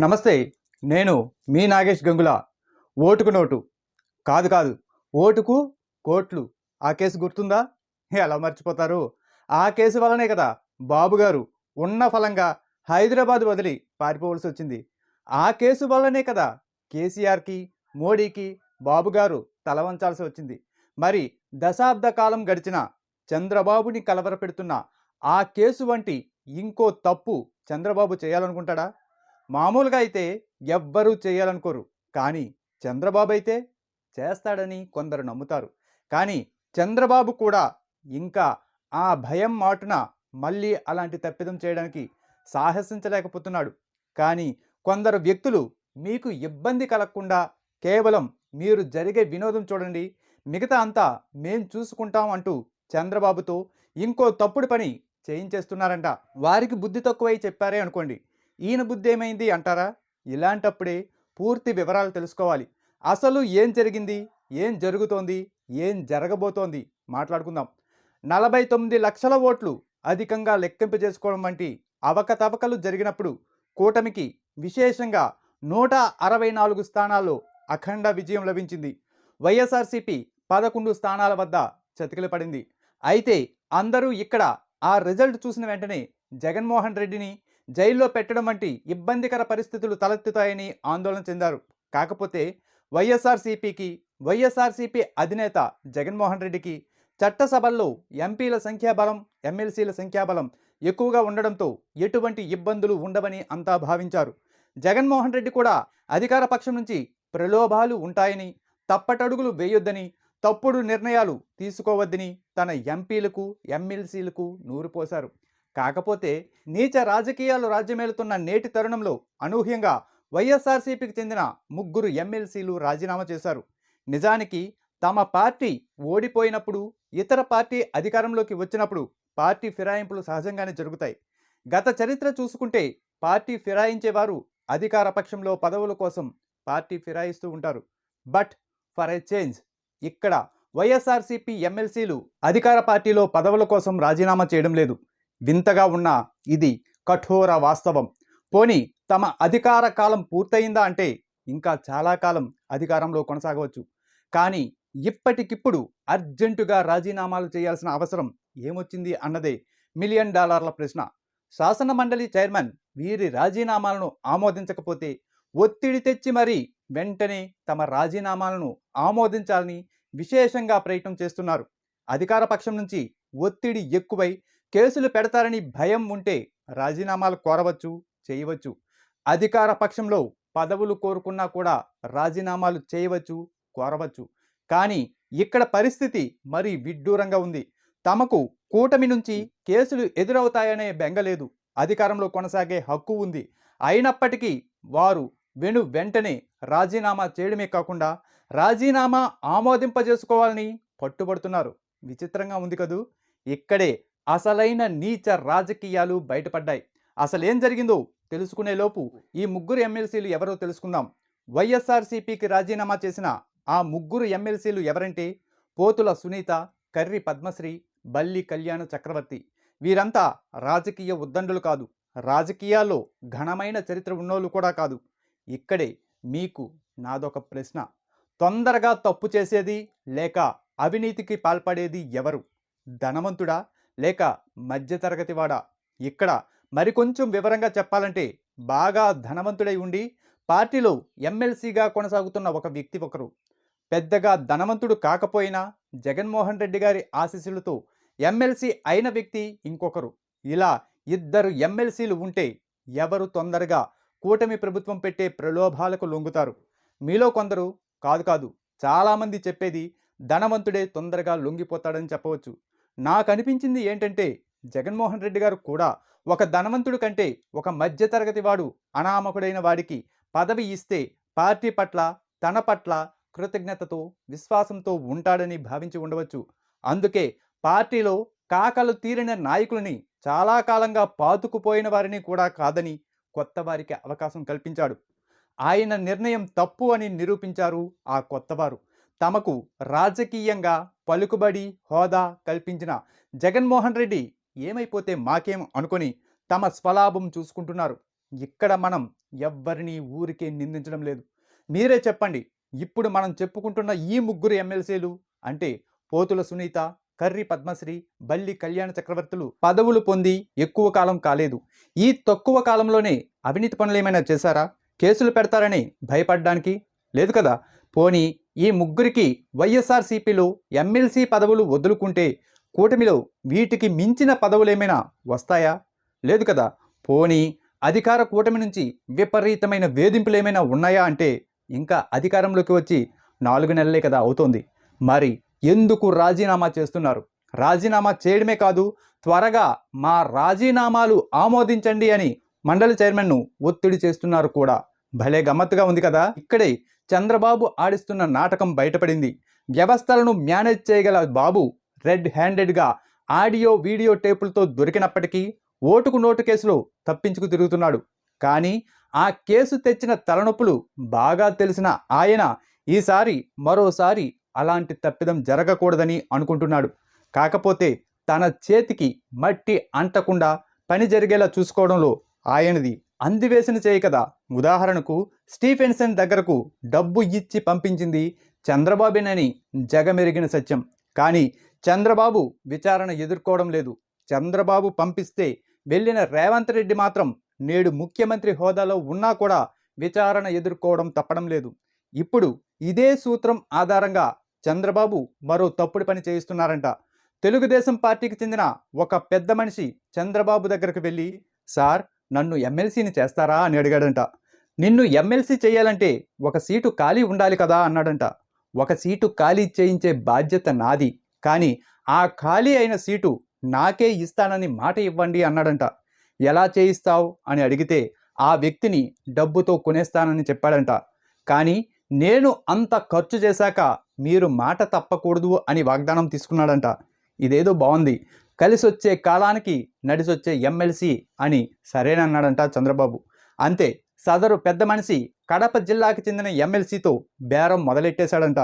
నమస్తే నేను మీ నాగేష్ గంగుల. ఓటుకు నోటు. కాదు కాదు ఓటుకు కోట్లు. ఆ కేసు గుర్తుందా? ఎలా మర్చిపోతారు? ఆ కేసు వల్లనే కదా బాబు గారు ఉన్న ఫలంగా హైదరాబాద్ వదిలి పారిపోవలసి వచ్చింది. ఆ కేసు వల్లనే కదా కేసీఆర్కి మోడీకి బాబు గారు తల వంచాల్సి వచ్చింది. మరి దశాబ్ద కాలం గడిచిన చంద్రబాబుని కలవరపెడుతున్న ఆ కేసు వంటి ఇంకో తప్పు చంద్రబాబు చేయాలనుకుంటాడా? మామూలుగా అయితే ఎవ్వరూ చేయాలనుకోరు. కానీ చంద్రబాబు అయితే చేస్తాడని కొందరు నమ్ముతారు. కానీ చంద్రబాబు కూడా ఇంకా ఆ భయం మాటున మళ్ళీ అలాంటి తప్పిదం చేయడానికి సాహసించలేకపోతున్నాడు. కానీ కొందరు వ్యక్తులు మీకు ఇబ్బంది కలగకుండా కేవలం మీరు జరిగే వినోదం చూడండి మిగతా అంతా మేం చూసుకుంటాం అంటూ చంద్రబాబుతో ఇంకో తప్పుడు పని చేయించేస్తున్నారంట. వారికి బుద్ధి తక్కువై చెప్పారే అనుకోండి. ఈయన బుద్ధి ఏమైంది అంటారా? ఇలాంటప్పుడే పూర్తి వివరాలు తెలుసుకోవాలి. అసలు ఏం జరిగింది? ఏం జరుగుతోంది? ఏం జరగబోతోంది? మాట్లాడుకుందాం. నలభై తొమ్మిది లక్షల ఓట్లు అధికంగా లెక్కింపు చేసుకోవడం వంటి అవకతవకలు జరిగినప్పుడు కూటమికి విశేషంగా నూట అరవై నాలుగు స్థానాల్లో అఖండ విజయం లభించింది. వైఎస్ఆర్సీపీ పదకొండు స్థానాల వద్ద చతికిల పడింది. అయితే అందరూ ఇక్కడ ఆ రిజల్ట్ చూసిన వెంటనే జగన్మోహన్ రెడ్డిని జైల్లో పెట్టడం వంటి ఇబ్బందికర పరిస్థితులు తలెత్తుతాయని ఆందోళన చెందారు. కాకపోతే వైఎస్ఆర్సీపీకి వైఎస్ఆర్సీపీ అధినేత జగన్మోహన్ రెడ్డికి చట్టసభల్లో ఎంపీల సంఖ్యాబలం ఎమ్మెల్సీల సంఖ్యాబలం ఎక్కువగా ఉండడంతో ఎటువంటి ఇబ్బందులు ఉండవని అంతా భావించారు. జగన్మోహన్ రెడ్డి కూడా అధికార పక్షం నుంచి ప్రలోభాలు ఉంటాయని తప్పటడుగులు వేయొద్దని తప్పుడు నిర్ణయాలు తీసుకోవద్దని తన ఎంపీలకు ఎమ్మెల్సీలకు నూరుపోశారు కాకపోతే నీచ రాజకీయాలు రాజ్యమేలుతున్న నేటి తరుణంలో అనూహ్యంగా వైఎస్ఆర్సీపీకి చెందిన ముగ్గురు ఎమ్మెల్సీలు రాజీనామా చేశారు. నిజానికి తమ పార్టీ ఓడిపోయినప్పుడు ఇతర పార్టీ అధికారంలోకి వచ్చినప్పుడు పార్టీ ఫిరాయింపులు సహజంగానే జరుగుతాయి. గత చరిత్ర చూసుకుంటే పార్టీ ఫిరాయించేవారు అధికార పక్షంలో పదవుల కోసం పార్టీ ఫిరాయిస్తూ ఉంటారు. బట్ ఫర్ ఎ చేంజ్ ఇక్కడ వైఎస్ఆర్సీపీ ఎమ్మెల్సీలు అధికార పార్టీలో పదవుల కోసం రాజీనామా చేయడం లేదు. వింతగా ఉన్న ఇది కఠోర వాస్తవం. పోని తమ అధికార కాలం పూర్తయిందా అంటే ఇంకా చాలా కాలం అధికారంలో కొనసాగవచ్చు. కానీ ఇప్పటికిప్పుడు అర్జెంటుగా రాజీనామాలు చేయాల్సిన అవసరం ఏమొచ్చింది అన్నదే మిలియన్ డాలర్ల ప్రశ్న. శాసన మండలి చైర్మన్ వీరి రాజీనామాలను ఆమోదించకపోతే ఒత్తిడి తెచ్చి మరీ వెంటనే తమ రాజీనామాలను ఆమోదించాలని విశేషంగా ప్రయత్నం చేస్తున్నారు. అధికార పక్షం నుంచి ఒత్తిడి ఎక్కువై కేసులు పెడతారని భయం ఉంటే రాజీనామాలు కోరవచ్చు చేయవచ్చు. అధికార పక్షంలో పదవులు కోరుకున్నా కూడా రాజీనామాలు చేయవచ్చు కోరవచ్చు. కానీ ఇక్కడ పరిస్థితి మరీ విడ్డూరంగా ఉంది. తమకు కూటమి నుంచి కేసులు ఎదురవుతాయనే బెంగలేదు అధికారంలో కొనసాగే హక్కు ఉంది. అయినప్పటికీ వారు వెను వెంటనే రాజీనామా చేయడమే కాకుండా రాజీనామా ఆమోదింపజేసుకోవాలని పట్టుబడుతున్నారు. విచిత్రంగా ఉంది కదూ! ఇక్కడే అసలైన నీచ రాజకీయాలు బయటపడ్డాయి. అసలేం జరిగిందో తెలుసుకునే లోపు ఈ ముగ్గురు ఎమ్మెల్సీలు ఎవరో తెలుసుకుందాం. వైఎస్ఆర్సీపీకి రాజీనామా చేసిన ఆ ముగ్గురు ఎమ్మెల్సీలు ఎవరంటే పోతుల సునీత కర్రి పద్మశ్రీ బల్లి కళ్యాణ చక్రవర్తి. వీరంతా రాజకీయ ఉద్దండులు కాదు. రాజకీయాల్లో ఘనమైన చరిత్ర ఉన్నోళ్ళు కూడా కాదు. ఇక్కడే మీకు నాదొక ప్రశ్న. తొందరగా తప్పు చేసేది లేక అవినీతికి పాల్పడేది ఎవరు? ధనవంతుడా? లేక మధ్యతరగతి వాడా? ఇక్కడ మరికొంచెం వివరంగా చెప్పాలంటే బాగా ధనవంతుడై ఉండి పార్టీలో ఎమ్మెల్సీగా కొనసాగుతున్న ఒక వ్యక్తి ఒకరు. పెద్దగా ధనవంతుడు కాకపోయినా జగన్మోహన్ రెడ్డి గారి ఆశీస్సులతో ఎమ్మెల్సీ అయిన వ్యక్తి ఇంకొకరు. ఇలా ఇద్దరు ఎమ్మెల్సీలు ఉంటే ఎవరు తొందరగా కూటమి ప్రభుత్వం పెట్టే ప్రలోభాలకు లొంగుతారు? మీలో కొందరు కాదు కాదు చాలామంది చెప్పేది ధనవంతుడే తొందరగా లొంగిపోతాడని చెప్పవచ్చు. నాకు అనిపించింది ఏంటంటే జగన్మోహన్ రెడ్డి గారు కూడా ఒక ధనవంతుడు కంటే ఒక మధ్యతరగతి వాడు అనామకుడైన వాడికి పదవి ఇస్తే పార్టీ పట్ల తన పట్ల కృతజ్ఞతతో విశ్వాసంతో ఉంటాడని భావించి ఉండవచ్చు. అందుకే పార్టీలో కాకలు తీరిన నాయకులని చాలా కాలంగా పాతుకుపోయిన వారిని కూడా కాదని కొత్త వారికి అవకాశం కల్పించాడు. ఆయన నిర్ణయం తప్పు అని నిరూపించారు ఆ కొత్తవారు. తమకు రాజకీయంగా పలుకుబడి హోదా కల్పించిన జగన్మోహన్ రెడ్డి ఏమైపోతే మాకేం అనుకొని తమ స్వలాభం చూసుకుంటున్నారు. ఇక్కడ మనం ఎవ్వరిని ఊరికే నిందించడం లేదు. మీరే చెప్పండి ఇప్పుడు మనం చెప్పుకుంటున్న ఈ ముగ్గురు ఎమ్మెల్సీలు అంటే పోతుల సునీత కర్రి పద్మశ్రీ బల్లి కళ్యాణ చక్రవర్తులు పదవులు పొంది ఎక్కువ కాలం కాలేదు. ఈ తక్కువ కాలంలోనే అవినీతి పనులు ఏమైనా చేశారా? కేసులు పెడతారని భయపడడానికి? లేదు కదా? పోనీ ఈ ముగ్గురికి వైఎస్ఆర్సీపీలో ఎమ్మెల్సీ పదవులు వదులుకుంటే కూటమిలో వీటికి మించిన పదవులు ఏమైనా వస్తాయా? లేదు కదా. పోనీ అధికార కూటమి నుంచి విపరీతమైన వేధింపులు ఏమైనా ఉన్నాయా అంటే ఇంకా అధికారంలోకి వచ్చి నాలుగు నెలలే కదా అవుతోంది. మరి ఎందుకు రాజీనామా చేస్తున్నారు? రాజీనామా చేయడమే కాదు త్వరగా మా రాజీనామాలు ఆమోదించండి అని మండలి చైర్మన్ను ఒత్తిడి చేస్తున్నారు కూడా. భలే గమ్మత్తుగా ఉంది కదా. ఇక్కడే చంద్రబాబు ఆడిస్తున్న నాటకం బయటపడింది. వ్యవస్థలను మేనేజ్ చేయగల బాబు రెడ్ హ్యాండెడ్గా ఆడియో వీడియో టేపులతో దొరికినప్పటికీ ఓటుకు నోటు కేసులో తప్పించుకు తిరుగుతున్నాడు. కానీ ఆ కేసు తెచ్చిన తలనొప్పులు బాగా తెలిసిన ఆయన ఈసారి మరోసారి అలాంటి తప్పిదం జరగకూడదని అనుకుంటున్నాడు. కాకపోతే తన చేతికి మట్టి అంటకుండా పని జరిగేలా చూసుకోవడంలో ఆయనది అందివేసిన చేయి కదా. ఉదాహరణకు స్టీఫెన్సన్ దగ్గరకు డబ్బు ఇచ్చి పంపించింది చంద్రబాబేనని జగమెరిగిన సత్యం. కానీ చంద్రబాబు విచారణ ఎదుర్కోవడం లేదు. చంద్రబాబు పంపిస్తే వెళ్ళిన రేవంత్ రెడ్డి మాత్రం నేడు ముఖ్యమంత్రి హోదాలో ఉన్నా కూడా విచారణ ఎదుర్కోవడం తప్పడం లేదు. ఇప్పుడు ఇదే సూత్రం ఆధారంగా చంద్రబాబు మరో తప్పుడు పని చేయిస్తున్నారంట. తెలుగుదేశం పార్టీకి చెందిన ఒక పెద్ద మనిషి చంద్రబాబు దగ్గరకు వెళ్ళి సార్ నన్ను ఎమ్మెల్సీని చేస్తారా అని అడిగాడంట. నిన్ను ఎమ్మెల్సీ చేయాలంటే ఒక సీటు ఖాళీ ఉండాలి కదా అన్నాడంట. ఒక సీటు ఖాళీ చేయించే బాధ్యత నాది. కానీ ఆ ఖాళీ అయిన సీటు నాకే ఇస్తానని మాట ఇవ్వండి అన్నాడంట. ఎలా చేయిస్తావు? అని అడిగితే ఆ వ్యక్తిని డబ్బుతో కొనేస్తానని చెప్పాడంట. కానీ నేను అంత ఖర్చు చేశాక మీరు మాట తప్పకూడదు అని వాగ్దానం తీసుకున్నాడంట. ఇదేదో బాగుంది కలిసి వచ్చే కాలానికి నడిసొచ్చే ఎమ్మెల్సీ అని సరేనన్నాడంట చంద్రబాబు. అంతే సదరు పెద్ద మనిషి కడప జిల్లాకు చెందిన ఎమ్మెల్సీతో బేరం మొదలెట్టేశాడంట.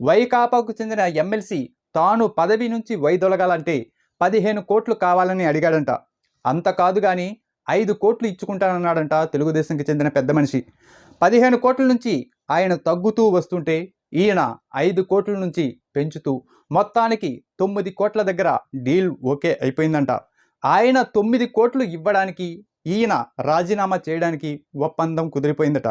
వైకాపాకు చెందిన ఎమ్మెల్సీ తాను పదవి నుంచి వైదొలగాలంటే పదిహేను కోట్లు కావాలని అడిగాడంట. అంత కాదు కానీ ఐదు కోట్లు ఇచ్చుకుంటానన్నాడంట తెలుగుదేశంకి చెందిన పెద్ద మనిషి. పదిహేను కోట్ల నుంచి ఆయన తగ్గుతూ వస్తుంటే ఈయన ఐదు కోట్ల నుంచి పెంచుతూ మొత్తానికి తొమ్మిది కోట్ల దగ్గర డీల్ ఓకే అయిపోయిందంట. ఆయన తొమ్మిది కోట్లు ఇవ్వడానికి ఈయన రాజీనామా చేయడానికి ఒప్పందం కుదిరిపోయిందట.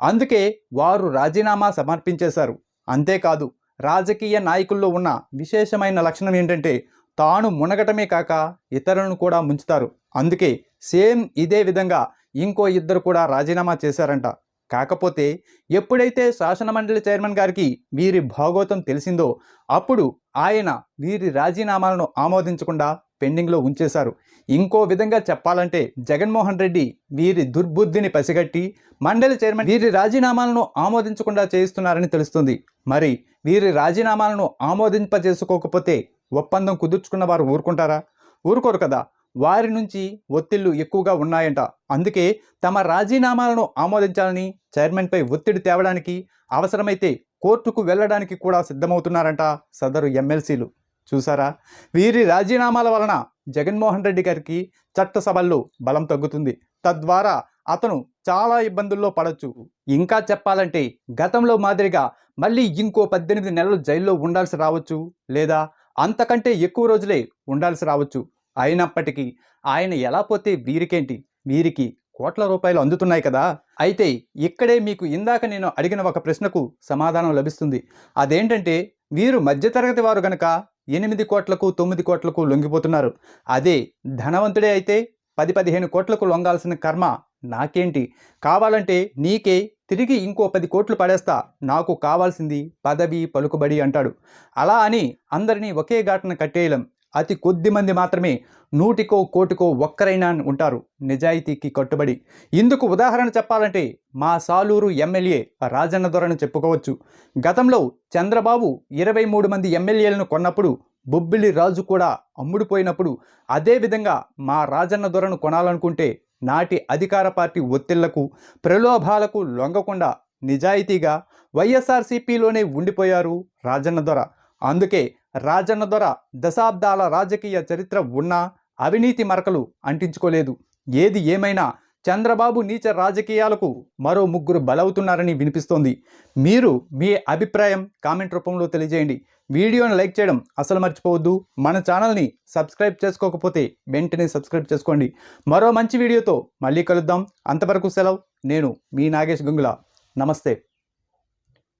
అందుకే వారు రాజీనామా సమర్పించేశారు. అంతేకాదు రాజకీయ నాయకుల్లో ఉన్న విశేషమైన లక్షణం ఏంటంటే తాను మునగటమే కాక ఇతరులను కూడా ముంచుతారు. అందుకే సేమ్ ఇదే విధంగా ఇంకో ఇద్దరు కూడా రాజీనామా చేశారంట. కాకపోతే ఎప్పుడైతే శాసనమండలి చైర్మన్ గారికి వీరి భాగోతం తెలిసిందో అప్పుడు ఆయన వీరి రాజీనామాలను ఆమోదించకుండా పెండింగ్లో ఉంచేశారు. ఇంకో విధంగా చెప్పాలంటే జగన్మోహన్ రెడ్డి వీరి దుర్బుద్ధిని పసిగట్టి మండలి చైర్మన్ వీరి రాజీనామాలను ఆమోదించకుండా చేయిస్తున్నారని తెలుస్తుంది. మరి వీరి రాజీనామాలను ఆమోదింపజేసుకోకపోతే ఒప్పందం కుదుర్చుకున్న వారు ఊరుకుంటారా? ఊరుకోరు కదా. వారి నుంచి ఒత్తిళ్ళు ఎక్కువగా ఉన్నాయంట. అందుకే తమ రాజీనామాలను ఆమోదించాలని చైర్మన్పై ఒత్తిడి తేవడానికి అవసరమైతే కోర్టుకు వెళ్ళడానికి కూడా సిద్ధమవుతున్నారంట సదరు ఎమ్మెల్సీలు. చూసారా? వీరి రాజీనామాల వలన జగన్మోహన్ రెడ్డి గారికి చట్టసభల్లో బలం తగ్గుతుంది. తద్వారా అతను చాలా ఇబ్బందుల్లో పడవచ్చు ఇంకా చెప్పాలంటే గతంలో మాదిరిగా మళ్ళీ ఇంకో పద్దెనిమిది నెలలు జైల్లో ఉండాల్సి రావచ్చు లేదా అంతకంటే ఎక్కువ రోజులే ఉండాల్సి రావచ్చు. అయినప్పటికీ ఆయన ఎలా పోతే వీరికేంటి? వీరికి కోట్ల రూపాయలు అందుతున్నాయి కదా? అయితే ఇక్కడే మీకు ఇందాక నేను అడిగిన ఒక ప్రశ్నకు సమాధానం లభిస్తుంది. అదేంటంటే వీరు మధ్యతరగతి వారు గనక ఎనిమిది కోట్లకు తొమ్మిది కోట్లకు లొంగిపోతున్నారు. అదే ధనవంతుడే అయితే పది పదిహేను కోట్లకు లొంగాల్సిన కర్మ నాకేంటి? కావాలంటే నీకే తిరిగి ఇంకో పది కోట్లు పడేస్తా. నాకు కావాల్సింది పదవి పలుకుబడి అంటాడు. అలా అని అందరినీ ఒకే ఘాటన కట్టేయలేం. అతి కొద్ది మంది మాత్రమే నూటికో కోటికో ఒక్కరైనా ఉంటారు. నిజాయితీకి కట్టుబడి. ఇందుకు ఉదాహరణ చెప్పాలంటే మా సాలూరు ఎమ్మెల్యే రాజన్న దొరను చెప్పుకోవచ్చు. గతంలో చంద్రబాబు ఇరవై మూడు మంది ఎమ్మెల్యేలను కొన్నప్పుడు బొబ్బిలి రాజు కూడా అమ్ముడుపోయినప్పుడు అదేవిధంగా మా రాజన్న దొరను కొనాలనుకుంటే నాటి అధికార పార్టీ ఒత్తిళ్ళకు ప్రలోభాలకు లొంగకుండా నిజాయితీగా వైఎస్ఆర్సీపీలోనే ఉండిపోయారు రాజన్న దొర. అందుకే రాజన్న దొర దశాబ్దాల రాజకీయ చరిత్ర ఉన్నా అవినీతి మరకలు అంటించుకోలేదు. ఏది ఏమైనా చంద్రబాబు నీచ రాజకీయాలకు మరో ముగ్గురు బలవుతున్నారని వినిపిస్తోంది. మీరు మీ అభిప్రాయం కామెంట్ రూపంలో తెలియజేయండి. వీడియోను లైక్ చేయడం అసలు మర్చిపోవద్దు. మన ఛానల్ని సబ్స్క్రైబ్ చేసుకోకపోతే వెంటనే సబ్స్క్రైబ్ చేసుకోండి. మరో మంచి వీడియోతో మళ్ళీ కలుద్దాం. అంతవరకు సెలవు. నేను మీ నాగేష్ గంగుల. నమస్తే.